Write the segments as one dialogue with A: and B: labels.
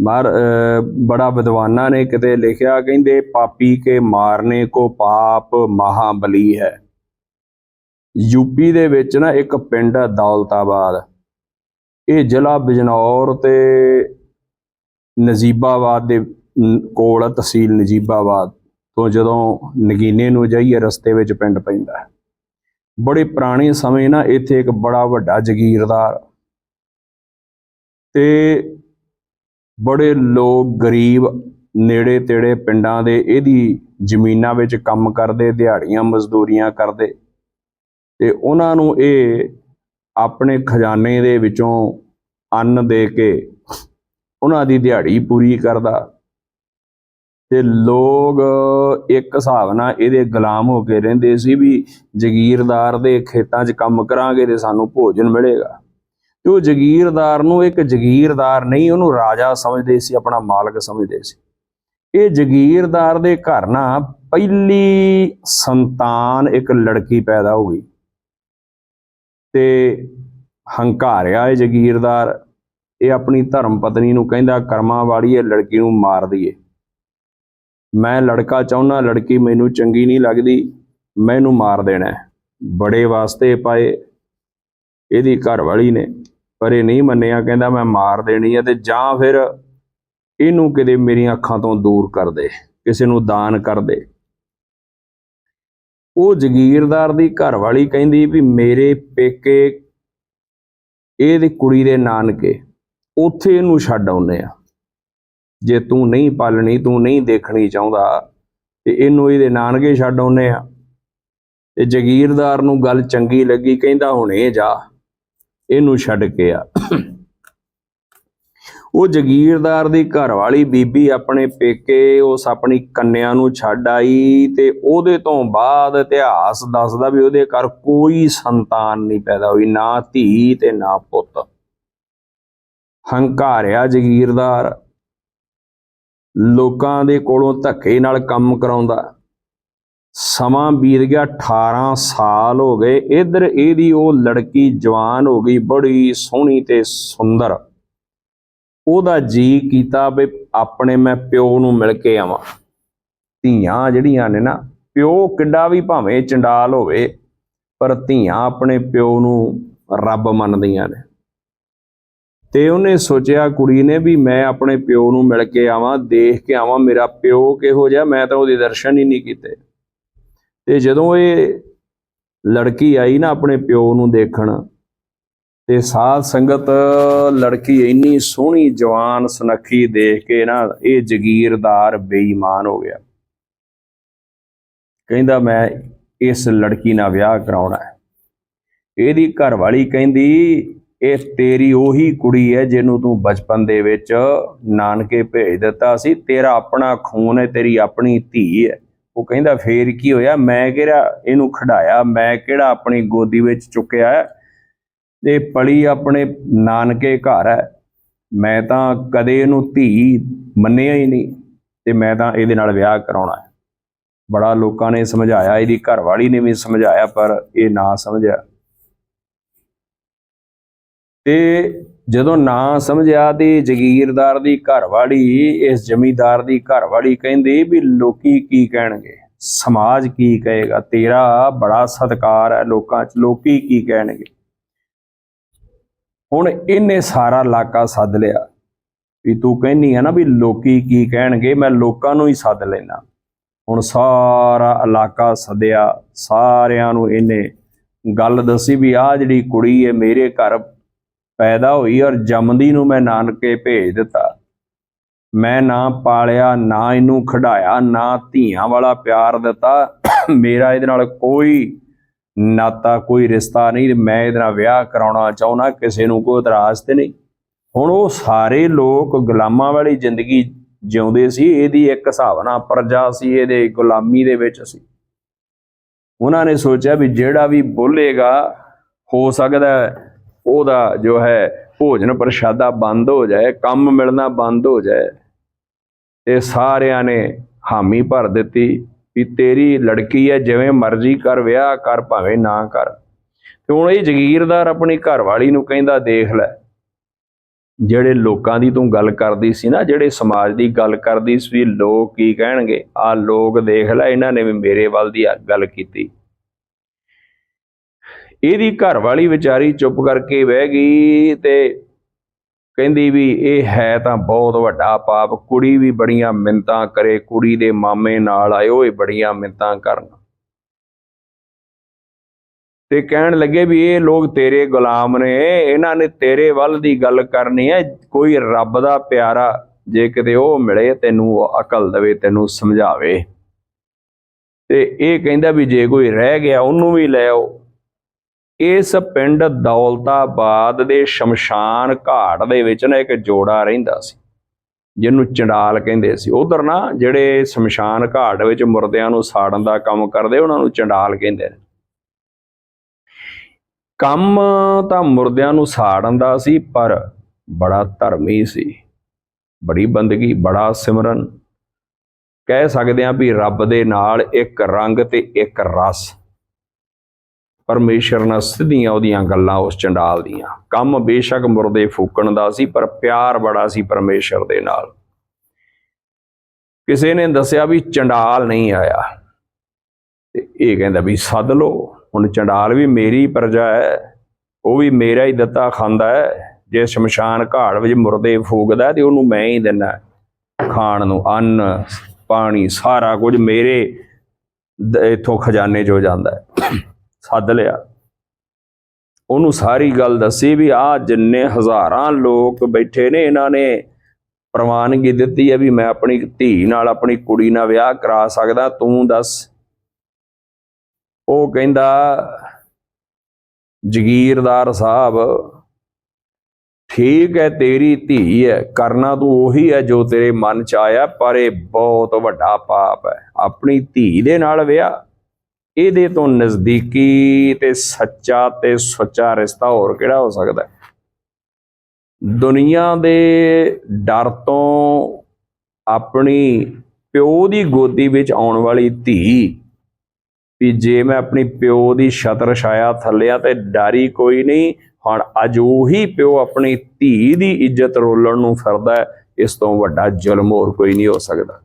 A: ਮਾਰ ਅਹ, ਬੜਾ ਵਿਦਵਾਨਾਂ ਨੇ ਕਿਤੇ ਲਿਖਿਆ, ਕਹਿੰਦੇ ਪਾਪੀ ਕੇ ਮਾਰਨੇ ਕੋ ਪਾਪ ਮਹਾਬਲੀ ਹੈ। ਯੂਪੀ ਦੇ ਵਿੱਚ ਨਾ ਇੱਕ ਪਿੰਡ ਹੈ ਦੌਲਤਾਬਾਦ। ਇਹ ਜ਼ਿਲ੍ਹਾ ਬਿਜਨੌਰ ਤੇ ਨਜੀਬਾਬਾਦ ਦੇ ਕੋਲ ਤਹਿਸੀਲ ਨਜੀਬਾਬਾਦ ਤੋਂ ਜਦੋਂ ਨਗੀਨੇ ਨੂੰ ਜਾਈਏ, ਰਸਤੇ ਵਿੱਚ ਪਿੰਡ ਪੈਂਦਾ ਹੈ। ਬੜੇ ਪੁਰਾਣੇ ਸਮੇਂ ਨਾ ਇੱਥੇ ਇੱਕ ਬੜਾ ਵੱਡਾ ਜ਼ਗੀਰਦਾਰ ਤੇ ਬੜੇ ਲੋਕ ਗਰੀਬ ਨੇੜੇ ਤੇੜੇ ਪਿੰਡਾਂ ਦੇ ਇਹਦੀ ਜ਼ਮੀਨਾਂ ਵਿੱਚ ਕੰਮ ਕਰਦੇ, ਦਿਹਾੜੀਆਂ, ਮਜ਼ਦੂਰੀਆਂ ਕਰਦੇ। ਤੇ ਉਹਨਾਂ ਨੂੰ ਇਹ ਆਪਣੇ ਖਜ਼ਾਨੇ ਦੇ ਵਿੱਚੋਂ ਅੰਨ ਦੇ ਕੇ ਉਹਨਾਂ ਦੀ ਦਿਹਾੜੀ ਪੂਰੀ ਕਰਦਾ। ਤੇ ਲੋਕ ਇੱਕ ਹਿਸਾਬ ਨਾਲ ਇਹਦੇ ਗੁਲਾਮ ਹੋ ਕੇ ਰਹਿੰਦੇ ਸੀ ਵੀ ਜ਼ਗੀਰਦਾਰ ਦੇ ਖੇਤਾਂ 'ਚ ਕੰਮ ਕਰਾਂਗੇ ਤੇ ਸਾਨੂੰ ਭੋਜਨ ਮਿਲੇਗਾ। ਕਿ ਉਹ ਜ਼ਗੀਰਦਾਰ ਨੂੰ ਇੱਕ ਜ਼ਗੀਰਦਾਰ ਨਹੀਂ, ਉਹਨੂੰ ਰਾਜਾ ਸਮਝਦੇ ਸੀ, ਆਪਣਾ ਮਾਲਕ ਸਮਝਦੇ ਸੀ। ਇਹ ਜ਼ਗੀਰਦਾਰ ਦੇ ਘਰ ਨਾ ਪਹਿਲੀ ਸੰਤਾਨ ਇੱਕ ਲੜਕੀ ਪੈਦਾ ਹੋ ਗਈ। ਤੇ ਹੰਕਾਰਿਆ ਇਹ ਜ਼ਗੀਰਦਾਰ। ਇਹ ਆਪਣੀ ਧਰਮ ਪਤਨੀ ਨੂੰ ਕਹਿੰਦਾ, ਕਰਮਾਂ ਵਾਲੀ ਇਹ ਲੜਕੀ ਨੂੰ ਮਾਰ ਦਈਏ। ਮੈਂ ਲੜਕਾ ਚਾਹੁੰਨਾ ਲੜਕੀ ਮੈਨੂੰ ਚੰਗੀ ਨਹੀਂ ਲੱਗਦੀ, ਮੈਨੂੰ ਮਾਰ ਦੇਣਾ ਬੜੇ ਵਾਸਤੇ ਪਾਏ। ਇਹਦੀ ਘਰ ਵਾਲੀ ਨੇ ਪਰ ਇਹ ਨਹੀਂ ਮੰਨਿਆ, ਕਹਿੰਦਾ ਮੈਂ ਮਾਰ ਦੇਣੀ ਹੈ ਤੇ ਜਾਂ ਫਿਰ ਇਹਨੂੰ ਕਿਤੇ ਮੇਰੀਆਂ ਅੱਖਾਂ ਤੋਂ ਦੂਰ ਕਰ ਦੇ, ਕਿਸੇ ਨੂੰ ਦਾਨ ਕਰ ਦੇ। ਉਹ ਜ਼ਗੀਰਦਾਰ ਦੀ ਘਰ ਵਾਲੀ ਕਹਿੰਦੀ ਵੀ ਮੇਰੇ ਪੇਕੇ ਇਹਦੀ ਕੁੜੀ ਦੇ ਨਾਨਕੇ, ਉੱਥੇ ਇਹਨੂੰ ਛੱਡ ਆਉਨੇ ਆ। ਜੇ ਤੂੰ ਨਹੀਂ ਪਾਲਣੀ, ਤੂੰ ਨਹੀਂ ਦੇਖਣੀ ਚਾਹੁੰਦਾ, ਤੇ ਇਹਨੂੰ ਇਹਦੇ ਨਾਨਕੇ ਛੱਡ ਆਉਨੇ ਆ। ਤੇ ਜ਼ਗੀਰਦਾਰ ਨੂੰ ਗੱਲ ਚੰਗੀ ਲੱਗੀ, ਕਹਿੰਦਾ ਹੁਣ ਇਹ ਜਾ। ਇਹਨੂੰ ਛੱਡ ਕੇ ਆ। ਉਹ ਜ਼ਗੀਰਦਾਰ ਦੀ ਘਰ ਵਾਲੀ ਬੀਬੀ ਆਪਣੇ ਪੇਕੇ, ਉਸ ਆਪਣੀ ਕੰਨਿਆ ਨੂੰ ਛੱਡ ਆਈ ਤੇ ਉਹਦੇ ਤੋਂ ਬਾਅਦ ਇਤਿਹਾਸ ਦੱਸਦਾ ਵੀ ਉਹਦੇ ਘਰ ਕੋਈ ਸੰਤਾਨ ਨਹੀਂ ਪੈਦਾ ਹੋਈ, ਨਾ ਧੀ ਤੇ ਨਾ ਪੁੱਤ। ਹੰਕਾਰਿਆ ਜ਼ਗੀਰਦਾਰ। ਲੋਕਾਂ ਦੇ ਕੋਲੋਂ ਧੱਕੇ ਨਾਲ ਕੰਮ ਕਰਾਉਂਦਾ। ਸਮਾਂ ਬੀਤ ਗਿਆ 18 ਸਾਲ ਹੋ ਗਏ। ਇਧਰ ਇਹਦੀ ਉਹ ਲੜਕੀ ਜਵਾਨ ਹੋ ਗਈ, ਬੜੀ ਸੋਹਣੀ ਤੇ ਸੁੰਦਰ। ਉਹਦਾ ਜੀ ਕੀਤਾ ਵੀ ਆਪਣੇ ਮੈਂ ਪਿਓ ਨੂੰ ਮਿਲ ਕੇ ਆਵਾਂ। ਧੀਆਂ ਜਿਹੜੀਆਂ ਨੇ ਨਾ, ਪਿਓ ਕਿੱਡਾ ਵੀ ਭਾਵੇਂ ਚੰਡਾਲ ਹੋਵੇ, ਪਰ ਧੀਆਂ ਆਪਣੇ ਪਿਓ ਨੂੰ ਰੱਬ ਮੰਨਦੀਆਂ ਨੇ। ਤੇ ਉਹਨੇ ਸੋਚਿਆ, ਕੁੜੀ ਨੇ ਵੀ ਮੈਂ ਆਪਣੇ ਪਿਓ ਨੂੰ ਮਿਲ ਕੇ ਆਵਾਂ, ਦੇਖ ਕੇ ਆਵਾਂ, ਮੇਰਾ ਪਿਓ ਕਿਹੋ ਜਿਹਾ, ਮੈਂ ਤਾਂ ਉਹਦੇ ਦਰਸ਼ਨ ਹੀ ਨਹੀਂ ਕੀਤੇ। ਤੇ ਜਦੋਂ ਇਹ ਲੜਕੀ ਆਈ ਨਾ ਆਪਣੇ ਪਿਓ ਨੂੰ ਦੇਖਣ, ਤੇ ਸਾਧ ਸੰਗਤ ਲੜਕੀ ਇੰਨੀ ਸੋਹਣੀ ਜਵਾਨ ਸੁਨੱਖੀ ਦੇਖ ਕੇ ਨਾ ਇਹ ਜਗੀਰਦਾਰ ਬੇਈਮਾਨ ਹੋ ਗਿਆ। ਕਹਿੰਦਾ, ਮੈਂ ਇਸ ਲੜਕੀ ਨਾਲ ਵਿਆਹ ਕਰਾਉਣਾ ਹੈ। ਇਹਦੀ ਘਰ ਵਾਲੀ ਕਹਿੰਦੀ, ਇਹ ਤੇਰੀ ਉਹੀ ਕੁੜੀ ਹੈ ਜਿਹਨੂੰ ਤੂੰ ਬਚਪਨ ਦੇ ਵਿੱਚ ਨਾਨਕੇ ਭੇਜ ਦਿੱਤਾ ਸੀ। ਤੇਰਾ ਆਪਣਾ ਖੂਨ ਹੈ, ਤੇਰੀ ਆਪਣੀ ਧੀ ਹੈ। ਉਹ ਕਹਿੰਦਾ, ਫੇਰ ਕੀ ਹੋਇਆ? ਮੈਂ ਕਿਹੜਾ ਇਹਨੂੰ ਖੜਾਇਆ? ਮੈਂ ਕਿਹੜਾ ਆਪਣੀ ਗੋਦੀ ਵਿੱਚ ਚੁੱਕਿਆ? ਹੈ ਤੇ ਪਲੀ ਆਪਣੇ ਨਾਨਕੇ ਘਰ ਹੈ। ਮੈਂ ਤਾਂ ਕਦੇ ਇਹਨੂੰ ਧੀ ਮੰਨਿਆ ਹੀ ਨਹੀਂ ਤੇ ਮੈਂ ਤਾਂ ਇਹਦੇ ਨਾਲ ਵਿਆਹ ਕਰਾਉਣਾ ਹੈ। ਬੜਾ ਲੋਕਾਂ ਨੇ ਸਮਝਾਇਆ, ਇਹਦੀ ਘਰਵਾਲੀ ਨੇ ਵੀ ਸਮਝਾਇਆ, ਪਰ ਇਹ ਨਾ ਸਮਝਿਆ। ਤੇ ਜਦੋਂ ਨਾ ਸਮਝਿਆ ਤੇ ਜਗੀਰਦਾਰ ਦੀ ਘਰਵਾਲੀ, ਇਸ ਜ਼ਮੀਦਾਰ ਦੀ ਘਰਵਾਲੀ ਕਹਿੰਦੀ ਵੀ ਲੋਕੀ ਕੀ ਕਹਿਣਗੇ? ਸਮਾਜ ਕੀ ਕਹੇਗਾ? ਤੇਰਾ ਬੜਾ ਸਤਿਕਾਰ ਹੈ ਲੋਕਾਂ 'ਚ, ਲੋਕੀ ਕੀ ਕਹਿਣਗੇ? ਹੁਣ ਇਹਨੇ ਸਾਰਾ ਇਲਾਕਾ ਸੱਦ ਲਿਆ। ਵੀ ਤੂੰ ਕਹਿੰਨੀ ਹੈ ਨਾ ਵੀ ਲੋਕੀ ਕੀ ਕਹਿਣਗੇ, ਮੈਂ ਲੋਕਾਂ ਨੂੰ ਹੀ ਸੱਦ ਲੈਣਾ ਹੁਣ ਸਾਰਾ ਇਲਾਕਾ ਸੱਦਿਆ, ਸਾਰਿਆਂ ਨੂੰ ਇਹਨੇ ਗੱਲ ਦੱਸੀ ਵੀ ਆਹ ਜਿਹੜੀ ਕੁੜੀ ਹੈ ਮੇਰੇ ਘਰ ਪੈਦਾ ਹੋਈ ਔਰ ਜੰਮਦੀ ਨੂੰ ਮੈਂ ਨਾਨਕੇ ਭੇਜ ਦਿੱਤਾ। ਮੈਂ ਨਾ ਪਾਲਿਆ, ਨਾ ਇਹਨੂੰ ਖੜਾਇਆ ਨਾ ਧੀਆਂ ਵਾਲਾ ਪਿਆਰ ਦਿੱਤਾ। ਮੇਰਾ ਇਹਦੇ ਨਾਲ ਕੋਈ ਨਾਤਾ, ਕੋਈ ਰਿਸ਼ਤਾ ਨਹੀਂ। ਮੈਂ ਇਹਦੇ ਨਾਲ ਵਿਆਹ ਕਰਾਉਣਾ ਚਾਹੁੰਦਾ, ਕਿਸੇ ਨੂੰ ਕੋਈ ਇਤਰਾਜ਼ ਤੇ ਨਹੀਂ। ਹੁਣ ਉਹ ਸਾਰੇ ਲੋਕ ਗੁਲਾਮਾਂ ਵਾਲੀ ਜ਼ਿੰਦਗੀ ਜਿਉਂਦੇ ਸੀ। ਇਹਦੀ ਇੱਕ ਹਿਸਾਬ ਨਾਲ ਪ੍ਰਜਾ ਸੀ, ਇਹਦੇ ਗੁਲਾਮੀ ਦੇ ਵਿੱਚ ਸੀ। ਉਹਨਾਂ ਨੇ ਸੋਚਿਆ ਵੀ ਜਿਹੜਾ ਵੀ ਬੋਲੇਗਾ, ਹੋ ਸਕਦਾ ਉਹਦਾ ਜੋ ਹੈ ਭੋਜਨ ਪ੍ਰਸ਼ਾਦਾ ਬੰਦ ਹੋ ਜਾਏ, ਕੰਮ ਮਿਲਣਾ ਬੰਦ ਹੋ ਜਾਏ, ਤੇ ਸਾਰਿਆਂ ਨੇ ਹਾਮੀ ਭਰ ਦਿੱਤੀ ਵੀ ਤੇਰੀ ਲੜਕੀ ਹੈ, ਜਿਵੇਂ ਮਰਜ਼ੀ ਕਰ, ਵਿਆਹ ਕਰ, ਭਾਵੇਂ ਨਾ ਕਰ। ਤੇ ਹੁਣ ਇਹ ਜਗੀਰਦਾਰ ਆਪਣੀ ਘਰਵਾਲੀ ਨੂੰ ਕਹਿੰਦਾ, ਦੇਖ ਲੈ, ਜਿਹੜੇ ਲੋਕਾਂ ਦੀ ਤੂੰ ਗੱਲ ਕਰਦੀ ਸੀ ਨਾ, ਜਿਹੜੇ ਸਮਾਜ ਦੀ ਗੱਲ ਕਰਦੀ ਸੀ, ਲੋਕ ਕੀ ਕਹਿਣਗੇ? ਆ ਲੋਕ ਦੇਖ ਲੈ, ਇਹਨਾਂ ਨੇ ਵੀ ਮੇਰੇ ਵੱਲ ਦੀ ਆ ਗੱਲ ਕੀਤੀ। ਇਹਦੀ ਘਰ ਵਾਲੀ ਵਿਚਾਰੀ ਚੁੱਪ ਕਰਕੇ ਬਹਿ ਗਈ ਤੇ ਕਹਿੰਦੀ ਵੀ ਇਹ ਹੈ ਤਾਂ ਬਹੁਤ ਵੱਡਾ ਪਾਪ, ਕੁੜੀ ਵੀ ਬੜੀਆਂ ਮਿੰਤਾਂ ਕਰੇ, ਕੁੜੀ ਦੇ ਮਾਮੇ ਨਾਲ ਆਇਓ, ਇਹ ਬੜੀਆਂ ਮਿੰਤਾਂ ਕਰਨ। ਤੇ ਕਹਿਣ ਲੱਗੇ ਵੀ ਇਹ ਲੋਕ ਤੇਰੇ ਗੁਲਾਮ ਨੇ, ਇਹਨਾਂ ਨੇ ਤੇਰੇ ਵੱਲ ਦੀ ਗੱਲ ਕਰਨੀ ਹੈ, ਕੋਈ ਰੱਬ ਦਾ ਪਿਆਰਾ ਜੇ ਕਿਤੇ ਉਹ ਮਿਲੇ, ਤੈਨੂੰ ਉਹ ਅਕਲ ਦੇਵੇ, ਤੈਨੂੰ ਸਮਝਾਵੇ। ਤੇ ਇਹ ਕਹਿੰਦਾ ਵੀ ਜੇ ਕੋਈ ਰਹਿ ਗਿਆ, ਉਹਨੂੰ ਵੀ ਲੈ ਆਓ। ਇਸ ਪਿੰਡ ਦੌਲਤਾਬਾਦ ਦੇ ਸ਼ਮਸ਼ਾਨ ਘਾਟ ਦੇ ਵਿੱਚ ਨਾ ਇੱਕ ਜੋੜਾ ਰਹਿੰਦਾ ਸੀ, ਜਿਹਨੂੰ ਚੰਡਾਲ ਕਹਿੰਦੇ ਸੀ। ਉਧਰ ਨਾ ਜਿਹੜੇ ਸ਼ਮਸ਼ਾਨ ਘਾਟ ਵਿੱਚ ਮੁਰਦਿਆਂ ਨੂੰ ਸਾੜਨ ਦਾ ਕੰਮ ਕਰਦੇ, ਉਹਨਾਂ ਨੂੰ ਚੰਡਾਲ ਕਹਿੰਦੇ ਨੇ। ਕੰਮ ਤਾਂ ਮੁਰਦਿਆਂ ਨੂੰ ਸਾੜਨ ਦਾ ਸੀ, ਪਰ ਬੜਾ ਧਰਮੀ ਸੀ। ਬੜੀ ਬੰਦਗੀ, ਬੜਾ ਸਿਮਰਨ। ਕਹਿ ਸਕਦੇ ਆ ਵੀ ਰੱਬ ਦੇ ਨਾਲ ਇੱਕ ਰੰਗ ਤੇ ਇੱਕ ਰਸ। ਪਰਮੇਸ਼ਰ ਨਾਲ ਸਿੱਧੀਆਂ ਉਹਦੀਆਂ ਗੱਲਾਂ ਉਸ ਚੰਡਾਲ ਦੀਆਂ। ਕੰਮ ਬੇਸ਼ੱਕ ਮੁਰਦੇ ਫੂਕਣ ਦਾ ਸੀ, ਪਰ ਪਿਆਰ ਬੜਾ ਸੀ ਪਰਮੇਸ਼ਰ ਦੇ ਨਾਲ। ਕਿਸੇ ਨੇ ਦੱਸਿਆ ਵੀ ਚੰਡਾਲ ਨਹੀਂ ਆਇਆ। ਤੇ ਇਹ ਕਹਿੰਦਾ ਵੀ, ਸੱਦ ਲਓ, ਹੁਣ ਚੰਡਾਲ ਵੀ ਮੇਰੀ ਪ੍ਰਜਾ ਹੈ, ਉਹ ਵੀ ਮੇਰਾ ਹੀ ਦਿੱਤਾ ਖਾਂਦਾ ਹੈ। ਜੇ ਸ਼ਮਸ਼ਾਨ ਘਾਟ ਵਿੱਚ ਮੁਰਦੇ ਫੂਕਦਾ ਤੇ ਉਹਨੂੰ ਮੈਂ ਹੀ ਦਿੰਦਾ ਖਾਣ ਨੂੰ ਅੰਨ, ਪਾਣੀ, ਸਾਰਾ ਕੁਝ ਮੇਰੇ ਦ- ਇੱਥੋਂ ਖਜ਼ਾਨੇ ਚੋਂ ਜਾਂਦਾ ਹੈ। ਸੱਦ ਲਿਆ। ਉਹਨੂੰ ਸਾਰੀ ਗੱਲ ਦੱਸੀ ਵੀ ਆ ਜਿੰਨੇ ਹਜ਼ਾਰਾਂ ਲੋਕ ਬੈਠੇ ਨੇ ਇਹਨਾਂ ਨੇ, ਪ੍ਰਵਾਨਗੀ ਦਿੱਤੀ ਹੈ ਵੀ ਮੈਂ ਆਪਣੀ ਧੀ ਨਾਲ ਆਪਣੀ ਕੁੜੀ ਨਾਲ ਵਿਆਹ ਕਰਾ ਸਕਦਾ, ਤੂੰ ਦੱਸ। ਉਹ ਕਹਿੰਦਾ, ਜਗੀਰਦਾਰ ਸਾਹਿਬ, ਠੀਕ ਹੈ, ਤੇਰੀ ਧੀ ਹੈ, ਕਰਨਾ ਤੂੰ ਉਹੀ ਹੈ ਜੋ ਤੇਰੇ ਮਨ ਚ ਆਇਆ, ਪਰ ਇਹ ਬਹੁਤ ਵੱਡਾ ਪਾਪ ਹੈ। ਆਪਣੀ ਧੀ ਦੇ ਨਾਲ ਵਿਆਹ। ਇਹਦੇ ਤੋਂ ਨਜ਼ਦੀਕੀ ਤੇ ਸੱਚਾ ਤੇ ਸੁੱਚਾ ਰਿਸ਼ਤਾ ਹੋਰ ਕਿਹੜਾ ਹੋ ਸਕਦਾ ਹੈ? ਦੁਨੀਆ ਦੇ ਡਰ ਤੋਂ ਆਪਣੀ ਪਿਓ ਦੀ ਗੋਦੀ ਵਿੱਚ ਆਉਣ ਵਾਲੀ ਧੀ ਵੀ ਜੇ ਮੈਂ ਆਪਣੀ ਪਿਓ ਦੀ ਛਤਰ ਛਾਇਆ ਥੱਲਿਆ ਆ ਤੇ ਡਾਰੀ ਕੋਈ ਨਹੀਂ, ਹੁਣ ਅੱਜ ਉਹੀ ਪਿਓ ਆਪਣੀ ਧੀ ਦੀ ਇੱਜ਼ਤ ਰੋਲਣ ਨੂੰ ਫਿਰਦਾ ਇਸ ਤੋਂ ਵੱਡਾ ਜ਼ੁਲਮ ਹੋਰ ਕੋਈ ਨਹੀਂ ਹੋ ਸਕਦਾ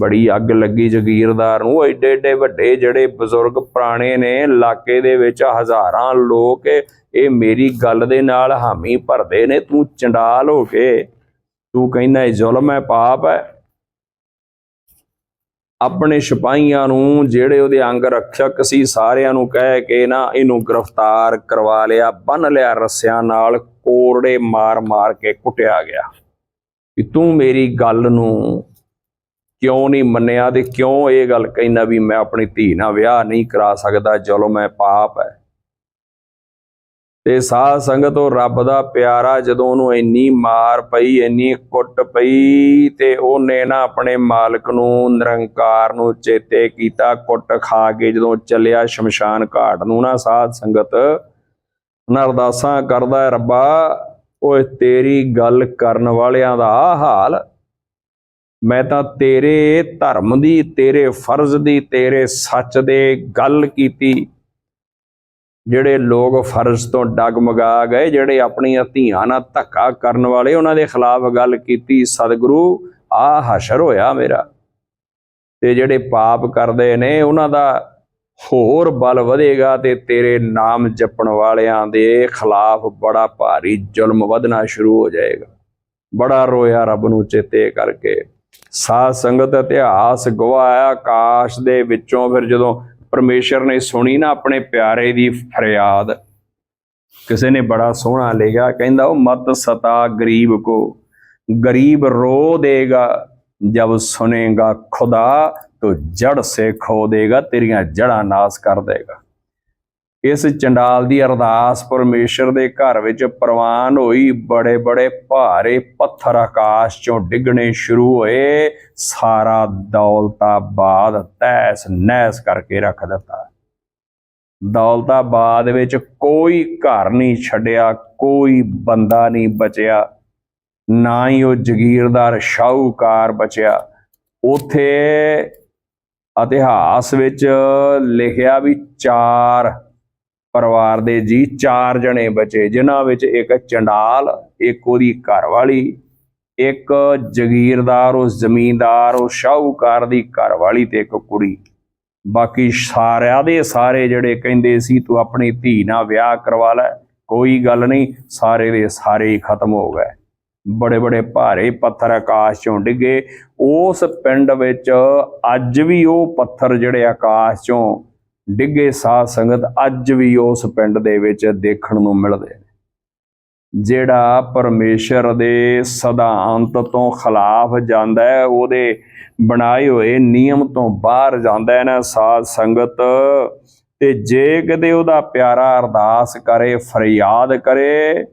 A: ਬੜੀ ਅੱਗ ਲੱਗੀ ਜਗੀਰਦਾਰ ਨੂੰ। ਐਡੇ ਐਡੇ ਵੱਡੇ ਜਿਹੜੇ ਬਜ਼ੁਰਗ ਪੁਰਾਣੇ ਨੇ, ਇਲਾਕੇ ਦੇ ਵਿੱਚ ਹਜ਼ਾਰਾਂ ਲੋਕ ਇਹ- ਮੇਰੀ ਗੱਲ ਦੇ ਨਾਲ ਹਾਮੀ ਭਰਦੇ ਨੇ। ਤੂੰ ਚੰਡਾਲ ਹੋ ਕੇ, ਤੂੰ ਕਹਿੰਦਾ ਇਹ ਜ਼ੁਲਮ ਹੈ, ਪਾਪ ਹੈ। ਆਪਣੇ ਸਿਪਾਹੀਆਂ ਨੂੰ ਜਿਹੜੇ ਉਹਦੇ ਅੰਗ ਰੱਖਿਅਕ ਸੀ, ਸਾਰਿਆਂ ਨੂੰ ਕਹਿ ਕੇ ਨਾ ਇਹਨੂੰ ਗ੍ਰਿਫਤਾਰ ਕਰਵਾ ਲਿਆ, ਬੰਨ ਲਿਆ, ਰੱਸਿਆਂ ਨਾਲ ਕੋਰੜੇ ਮਾਰ-ਮਾਰ ਕੇ ਕੁੱਟਿਆ ਗਿਆ। ਵੀ ਤੂੰ ਮੇਰੀ ਗੱਲ ਨੂੰ ਕਿਉਂ ਨਹੀਂ ਮੰਨਿਆ ਤੇ ਕਿਉਂ ਇਹ ਗੱਲ ਕਹਿੰਦਾ ਵੀ ਮੈਂ ਆਪਣੀ ਧੀ ਨਾਲ ਵਿਆਹ ਨਹੀਂ ਕਰਾ ਸਕਦਾ ਜ਼ੁਲਮ ਹੈ ਪਾਪ ਹੈ। ਤੇ ਸਾਧ ਸੰਗਤ ਉਹ ਰੱਬ ਦਾ ਪਿਆਰਾ ਜਦੋਂ ਉਹਨੂੰ ਇੰਨੀ ਮਾਰ ਪਈ, ਇੰਨੀ ਕੁੱਟ ਪਈ ਤੇ ਉਹਨੇ ਨਾ ਆਪਣੇ ਮਾਲਕ ਨੂੰ ਨਿਰੰਕਾਰ ਨੂੰ ਚੇਤੇ ਕੀਤਾ, ਕੁੱਟ ਖਾ ਕੇ ਜਦੋਂ ਚੱਲਿਆ ਸ਼ਮਸ਼ਾਨ ਘਾਟ ਨੂੰ ਨਾ ਸਾਧ ਸੰਗਤ ਨਾ ਅਰਦਾਸਾਂ ਕਰਦਾ ਰੱਬਾ ਓਏ ਤੇਰੀ ਗੱਲ ਕਰਨ ਵਾਲਿਆਂ ਦਾ ਆਹ ਹਾਲ ਮੈਂ ਤਾਂ ਤੇਰੇ ਧਰਮ ਦੀ, ਤੇਰੇ ਫਰਜ਼ ਦੀ, ਤੇਰੇ ਸੱਚ ਦੇ ਗੱਲ ਕੀਤੀ। ਜਿਹੜੇ ਲੋਕ ਫਰਜ਼ ਤੋਂ ਡਗਮਗਾ ਗਏ, ਜਿਹੜੇ ਆਪਣੀਆਂ ਧੀਆਂ ਨਾਲ ਧੱਕਾ ਕਰਨ ਵਾਲੇ, ਉਹਨਾਂ ਦੇ ਖਿਲਾਫ ਗੱਲ ਕੀਤੀ। ਸਤਿਗੁਰੂ, ਆ ਹਸ਼ਰ ਹੋਇਆ ਮੇਰਾ। ਤੇ ਜਿਹੜੇ ਪਾਪ ਕਰਦੇ ਨੇ, ਉਹਨਾਂ ਦਾ ਹੋਰ ਬਲ ਵਧੇਗਾ ਤੇ ਤੇਰੇ ਨਾਮ ਜਪਣ ਵਾਲਿਆਂ ਦੇ ਖਿਲਾਫ ਬੜਾ ਭਾਰੀ ਜ਼ੁਲਮ ਵਧਣਾ ਸ਼ੁਰੂ ਹੋ ਜਾਏਗਾ। ਬੜਾ ਰੋਇਆ ਰੱਬ ਨੂੰ ਚੇਤੇ ਕਰਕੇ। ਸਾਧ ਸੰਗਤ ਇਤਿਹਾਸ ਗਵਾਇਆ, ਆਕਾਸ਼ ਦੇ ਵਿੱਚੋਂ ਫਿਰ ਜਦੋਂ ਪਰਮੇਸ਼ਰ ਨੇ ਸੁਣੀ ਨਾ ਆਪਣੇ ਪਿਆਰੇ ਦੀ ਫਰਿਆਦ, ਕਿਸੇ ਨੇ ਬੜਾ ਸੋਹਣਾ ਲਿਖਿਆ, ਕਹਿੰਦਾ, ਉਹ ਮਤ ਸਤਾ ਗਰੀਬ ਕੋ, ਗਰੀਬ ਰੋ ਦੇਗਾ ਜਦ ਸੁਨੇਗਾ ਖੁਦਾ ਤੋ ਜੜ ਸੇ ਖੋ ਦੇਗਾ, ਤੇਰੀਆਂ ਜੜਾਂ ਨਾਸ ਕਰ ਦੇਗਾ। ਇਸ ਚੰਡਾਲ ਦੀ ਅਰਦਾਸ ਪਰਮੇਸ਼ਰ ਦੇ ਘਰ ਵਿੱਚ ਪ੍ਰਵਾਨ ਹੋਈ। ਬੜੇ ਬੜੇ ਭਾਰੇ ਪੱਥਰ ਆਕਾਸ਼ ਚੋਂ ਡਿੱਗਣੇ ਸ਼ੁਰੂ ਹੋਏ। ਸਾਰਾ ਦੌਲਤਾਬਾਦ ਤੈਸ ਨੈਸ ਕਰਕੇ ਰੱਖ ਦਿੱਤਾ। ਦੌਲਤਾਬਾਦ ਵਿੱਚ ਕੋਈ ਘਰ ਨਹੀਂ ਛੱਡਿਆ, ਕੋਈ ਬੰਦਾ ਨਹੀਂ ਬਚਿਆ। ਨਾ ਹੀ ਉਹ ਜ਼ਗੀਰਦਾਰ, ਸ਼ਾਹੂਕਾਰ ਬਚਿਆ। ਉਥੇ ਇਤਿਹਾਸ ਵਿੱਚ ਲਿਖਿਆ ਵੀ ਚਾਰ ਪਰਿਵਾਰ ਦੇ ਜੀ ਚਾਰ ਜਣੇ ਬਚੇ, ਜਿਨ੍ਹਾਂ ਵਿੱਚ ਇੱਕ ਚੰਡਾਲ, ਇੱਕ ਉਹਦੀ ਘਰਵਾਲੀ, ਇੱਕ ਜ਼ਗੀਰਦਾਰ, ਉਹ ਜ਼ਮੀਂਦਾਰ, ਉਹ ਸ਼ਾਹੂਕਾਰ ਦੀ ਘਰਵਾਲੀ ਤੇ ਇੱਕ ਕੁੜੀ। ਬਾਕੀ ਸਾਰਿਆਂ ਦੇ ਸਾਰੇ ਜਿਹੜੇ ਕਹਿੰਦੇ ਸੀ, ਤੂੰ ਆਪਣੀ ਧੀ ਨਾਲ ਵਿਆਹ ਕਰਵਾ ਲੈ, ਕੋਈ ਗੱਲ ਨਹੀਂ, ਸਾਰੇ ਦੇ ਸਾਰੇ ਹੀ ਖਤਮ ਹੋ ਗਏ। ਬੜੇ ਬੜੇ ਭਾਰੇ ਪੱਥਰ ਆਕਾਸ਼ ਚੋਂ ਡਿੱਗੇ ਉਸ ਪਿੰਡ ਵਿੱਚ ਅੱਜ ਵੀ ਉਹ ਪੱਥਰ ਜਿਹੜੇ ਆਕਾਸ਼ ਚੋਂ ਡਿੱਗੇ ਸਾਧ ਸੰਗਤ ਅੱਜ ਵੀ ਉਸ ਪਿੰਡ ਦੇ ਵਿੱਚ ਦੇਖਣ ਨੂੰ ਮਿਲਦੇ ਨੇ। ਜਿਹੜਾ ਪਰਮੇਸ਼ਰ ਦੇ ਸਿਧਾਂਤ ਤੋਂ ਖਿਲਾਫ ਜਾਂਦਾ ਹੈ, ਉਹਦੇ ਬਣਾਏ ਹੋਏ ਨਿਯਮ ਤੋਂ ਬਾਹਰ ਜਾਂਦਾ ਹੈ ਨਾ ਸਾਧ ਸੰਗਤ। ਤੇ ਜੇ ਕਦੇ ਉਹਦਾ ਪਿਆਰਾ ਅਰਦਾਸ ਕਰੇ, ਫਰਿਆਦ ਕਰੇ,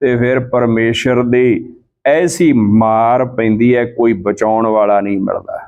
A: ਤੇ ਫਿਰ ਪਰਮੇਸ਼ਰ ਦੀ ਐਸੀ ਮਾਰ ਪੈਂਦੀ ਹੈ, ਕੋਈ ਬਚਾਉਣ ਵਾਲਾ ਨਹੀਂ ਮਿਲਦਾ।